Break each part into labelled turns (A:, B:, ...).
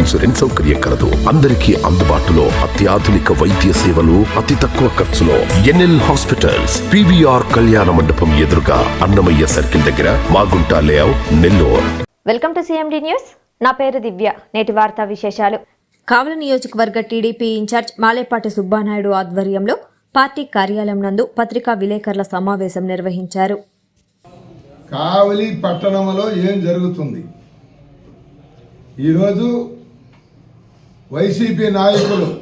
A: Insurance సౌకర్యం కలదు. అందరికీ అందుబాటులో అత్యాధునిక వైద్య సేవలు అతి తక్కువ ఖర్చులో ఎన్ఎల్ హాస్పిటల్స్ పివిఆర్ కళ్యాణ మండపం ఎదురుగా అన్నమయ్య సర్కిల్ దగ్గర Magunta layout Nellore.
B: Welcome to CMD news. నా పేరు దివ్య. నేటి వార్తా విశేషాలు. కావలి నియోజకవర్గ టీడీపీ ఇన్ఛార్జ్ మాలేపాటి సుబ్బానాయుడు ఆధ్వర్యంలో పార్టీ కార్యాలయం నందు పత్రికా విలేకరుల సమావేశం నిర్వహించారు.
C: కావలి పట్టణంలో ఏం జరుగుతుంది? ఈరోజు వైసీపీ నాయకులు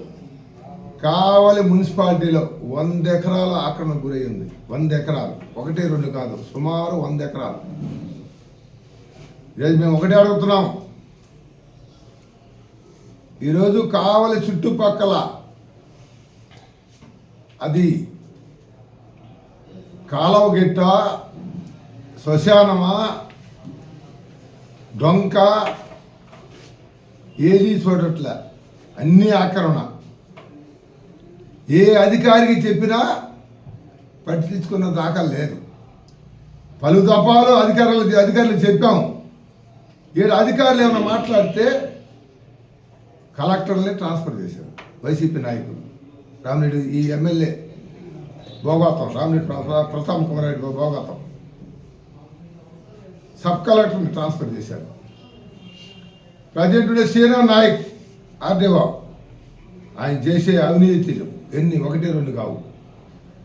C: కావలి మున్సిపాలిటీలో వంద ఎకరాల ఆక్రమణ గురై ఉంది. వంద ఎకరాలు. ఒకటి రెండు కాదు. సుమారు వంద ఎకరాలు. ఈరోజు మేము ఒకటే అడుగుతున్నాం. ఈరోజు కావలి చుట్టుపక్కల అది కాలవ గిట్ట శ్మశానమా డొంక ఏది చూడట్లే. అన్నీ ఆక్రమణ. ఏ అధికారికి చెప్పినా పట్టించుకున్న దాకా లేదు. పలు దఫాలు అధికారులు అధికారులు చెప్పాం. ఏడు అధికారులు ఏమైనా మాట్లాడితే కలెక్టర్ని ట్రాన్స్ఫర్ చేశారు. వైసీపీ నాయకులు. రామిరెడ్డి ఈ ఎమ్మెల్యే భోగాతం రామిరెడ్డి ప్రతాప్ కుమార్ రెడ్డి భోగాతం. సబ్ కలెక్టర్ని ట్రాన్స్ఫర్ చేశారు. ప్రజెంట్ సీనియర్ నాయక్ ఆర్డీఓ ఆయన చేసే అవినీతిలు ఎన్ని? ఒకటి రెండు కావు.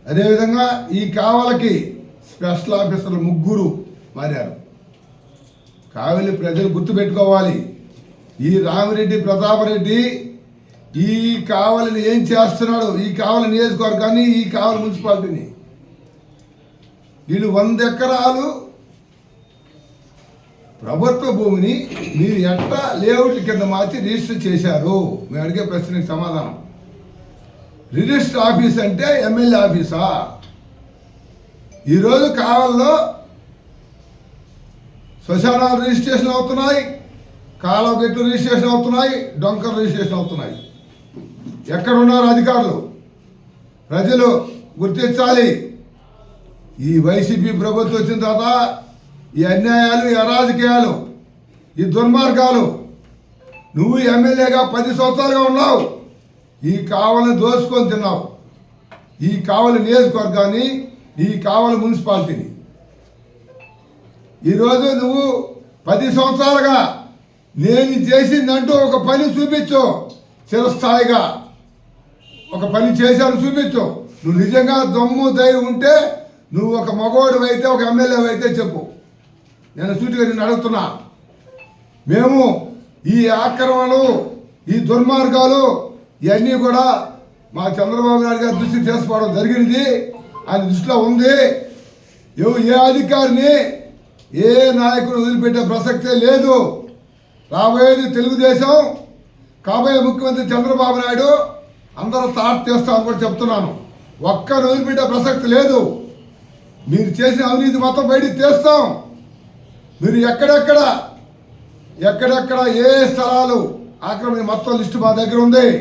C: అదేవిధంగా ఈ కావలకి స్పెషల్ ఆఫీసర్లు ముగ్గురు మారారు. కావలి ప్రజలు గుర్తుపెట్టుకోవాలి. ఈ రామిరెడ్డి ప్రతాపరెడ్డి ఈ కావలిని ఏం చేస్తున్నాడు? ఈ కావలి నియోజకవర్గాన్ని ఈ కావలి మున్సిపాలిటీని. వీళ్ళు వంద ఎకరాలు ప్రభుత్వ భూమిని మీరు ఎట్లా లేఅవుట్ కింద మార్చి రిజిస్టర్ చేశారు? మేము అడిగే ప్రశ్నకి సమాధానం. రిజిస్టర్ ఆఫీస్ అంటే ఎమ్మెల్యే ఆఫీసా? ఈరోజు కాలంలో శ్మశానాలు రిజిస్ట్రేషన్ అవుతున్నాయి కాలం గెట్లు రిజిస్ట్రేషన్ అవుతున్నాయి డొంకలు రిజిస్ట్రేషన్ అవుతున్నాయి. ఎక్కడ ఉన్నారు అధికారులు? ప్రజలు గుర్తించాలి. ఈ వైసీపీ ప్రభుత్వం వచ్చిన తర్వాత ఈ అన్యాయాలు ఈ అరాజకీయాలు ఈ దుర్మార్గాలు నువ్వు ఎమ్మెల్యేగా పది సంవత్సరాలుగా ఉన్నావు. ఈ కావలను దోచుకొని తిన్నావు. ఈ కావలి నియోజకవర్గాన్ని ఈ కావలి మున్సిపాలిటీని. ఈరోజు నువ్వు పది సంవత్సరాలుగా నేను చేసిందంటూ ఒక పని చూపించు. చిరస్థాయిగా ఒక పని చేశాను చూపించు. నువ్వు నిజంగా దమ్ము దయ ఉంటే నువ్వు ఒక మగవాడు అయితే ఒక ఎమ్మెల్యే అయితే చెప్పు. నేను సూటిగా నిన్ను అడుగుతున్నా. మేము ఈ ఆక్రమణలు ఈ దుర్మార్గాలు ఇవన్నీ కూడా మా చంద్రబాబు నాయుడు గారి దృష్టి చేసుకోవడం జరిగింది. ఆయన దృష్టిలో ఉంది. ఏ అధికారిని ఏ నాయకుడు వదిలిపెట్టే ప్రసక్తే లేదు. రాబోయేది తెలుగుదేశం. కాబోయే ముఖ్యమంత్రి చంద్రబాబు నాయుడు అందరూ తాట్ చేస్తామని కూడా చెప్తున్నాను. ఒక్కరు వదిలిపెట్టే ప్రసక్తి లేదు. మీరు చేసిన అవినీతి మొత్తం బయటికి తెస్తాం. మీరు ఎక్కడెక్కడ ఎక్కడెక్కడ ఏ స్థలాలు ఆక్రమణ మొత్తం లిస్టు మా దగ్గర ఉంది.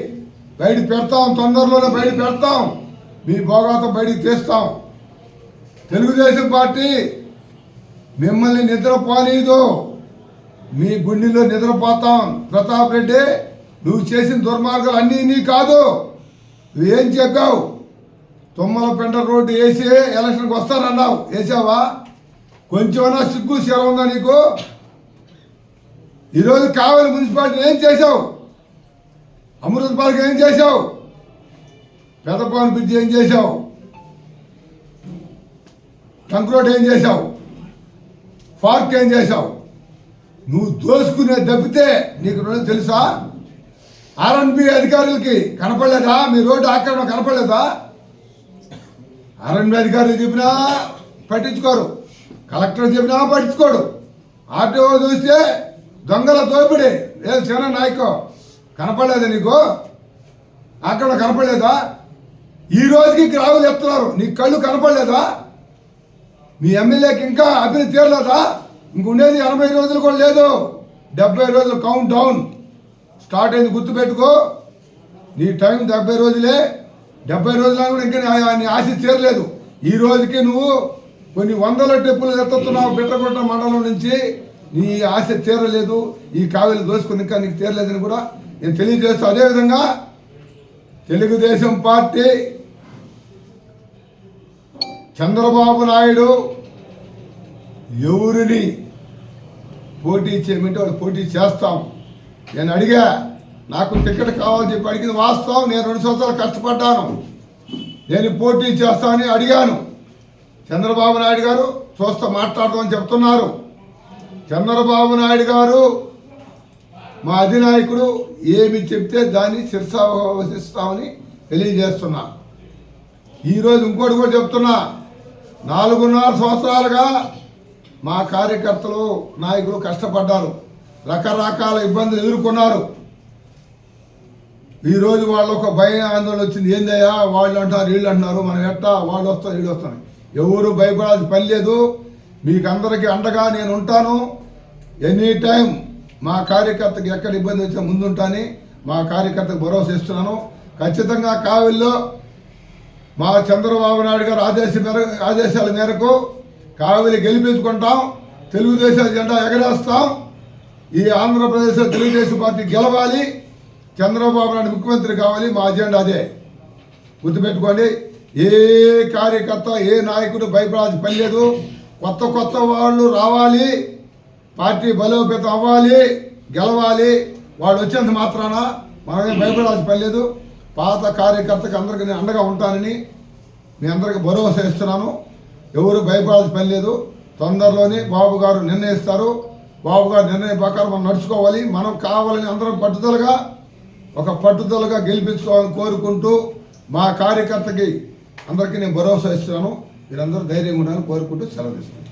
C: బయట పెడతాం తొందరలోనే బయట పెడతాం. మీ భోగాతం బయటికి తీస్తాం. తెలుగుదేశం పార్టీ మిమ్మల్ని నిద్రపోలేదు మీ గుండెల్లో నిద్రపోతాం. ప్రతాప్ రెడ్డి నువ్వు చేసిన దుర్మార్గాలు అన్నీ నీ కాదు. నువ్వేం చెప్పావు? తుమ్మల పెండ రోడ్డు వేసి ఎలక్షన్కి వస్తానన్నావు. వేసావా? కొంచెమైనా సిగ్గు శర ఉందా నీకు? ఈరోజు కావలి మున్సిపాలిటీ ఏం చేశావు? అమృత పార్క్ ఏం చేశావు? పెదపవన్ బ్రిడ్జ్ ఏం చేశావు? టంక్ రోడ్ ఏం చేశావు? పార్క్ ఏం చేశావు? నువ్వు దోసుకునే దెబ్బితే నీకు రోజు తెలుసా? ఆర్ఎన్బి అధికారులకి కనపడలేదా? మీ రోడ్డు ఆక్రమణ కనపడలేదా? ఆర్ఎన్బి అధికారులు చెప్పినా పట్టించుకోరు. కలెక్టర్ చెప్పినా పట్టించుకోడు. ఆర్టీఓ చూస్తే దొంగల దోపిడి ఏ చిన్న నాయకో కనపడలేదా నీకు? అక్కడ కనపడలేదా? ఈ రోజుకి గ్రావులు ఎత్తున్నారు నీ కళ్ళు కనపడలేదా? మీ ఎమ్మెల్యేకి ఇంకా అభివృద్ధి తీరలేదా? ఇంకుండేది ఎనభై రోజులు కూడా లేదు. డెబ్బై రోజులు కౌంట్ డౌన్ స్టార్ట్ అయింది గుర్తుపెట్టుకో. నీ టైం డెబ్బై రోజులే. డెబ్బై రోజులు కూడా ఇంకా నీ ఆశ తీరలేదు. ఈ రోజుకి నువ్వు కొన్ని వందల టెప్పులు ఎత్తుతున్నావు బిట్టగుట్ట మండలం నుంచి. నీ ఆశ తీరలేదు ఈ కావేలు దోసుకుని ఇంకా నీకు తీరలేదని కూడా నేను తెలియజేస్తూ. అదేవిధంగా తెలుగుదేశం పార్టీ చంద్రబాబు నాయుడు ఎవరిని పోటీ చేయమంటే వాళ్ళు పోటీ చేస్తాం. నేను అడిగా నాకు టికెట్ కావాలని చెప్పి అడిగింది వాస్తవం నేను రెండు సంవత్సరాలు కష్టపడ్డాను. నేను పోటీ చేస్తానని అడిగాను. చంద్రబాబు నాయుడు గారు చూస్తా మాట్లాడదామని చెప్తున్నారు. చంద్రబాబు నాయుడు గారు మా అధినాయకుడు ఏమి చెప్తే దాన్ని శిరసావసిస్తామని తెలియజేస్తున్నా. ఈరోజు ఇంకోటి కూడా చెప్తున్నా. నాలుగున్నర సంవత్సరాలుగా మా కార్యకర్తలు నాయకులు కష్టపడ్డారు. రకరకాల ఇబ్బందులు ఎదుర్కొన్నారు. ఈరోజు వాళ్ళు ఒక భయం ఆందోళన వచ్చింది. ఏందయ్యా వాళ్ళు అంటారు వీళ్ళు అంటున్నారు మనం ఎట్టా వాళ్ళు వస్తారు వీళ్ళు వస్తారు ఎవరు భయపడాల్సిన పని లేదు. మీకు అందరికీ అండగా నేను ఉంటాను. ఎనీ టైం మా కార్యకర్తకి ఎక్కడ ఇబ్బంది వచ్చినా ముందుంటాని. మా కార్యకర్తకు భరోసా ఇస్తున్నాను. ఖచ్చితంగా కావెల్లో మా చంద్రబాబు నాయుడు గారు ఆదేశ ఆదేశాల మేరకు కావలి గెలిపించుకుంటాం. తెలుగుదేశం జెండా ఎగరేస్తాం. ఈ ఆంధ్రప్రదేశ్లో తెలుగుదేశం పార్టీ గెలవాలి. చంద్రబాబు నాయుడు ముఖ్యమంత్రి కావాలి. మా అజెండా అదే. గుర్తుపెట్టుకోండి. ఏ కార్యకర్త ఏ నాయకుడు భయపడాల్సిన పని లేదు కొత్త కొత్త వాళ్ళు రావాలి. పార్టీ బలోపేతం అవ్వాలి గెలవాలి. వాళ్ళు వచ్చేంత మాత్రాన మనమే భయపడాల్సిన పని లేదు పాత కార్యకర్తకి అందరికీ నేను అండగా ఉంటానని మీ అందరికి భరోసా ఇస్తున్నాను. ఎవరు భయపడాల్సిన పని లేదు తొందరలోనే బాబు గారు నిర్ణయిస్తారు. బాబు గారు నిర్ణయం ప్రకారం మనం నడుచుకోవాలి. మనం కావాలని అందరం పట్టుదలగా ఒక పట్టుదలగా గెలిపించుకోవాలని కోరుకుంటూ మా కార్యకర్తకి అందరికీ నేను భరోసా ఇస్తున్నాను. మీరందరూ ధైర్యంగా ఉండాలని కోరుకుంటూ సెలవు తీసుకుంటాను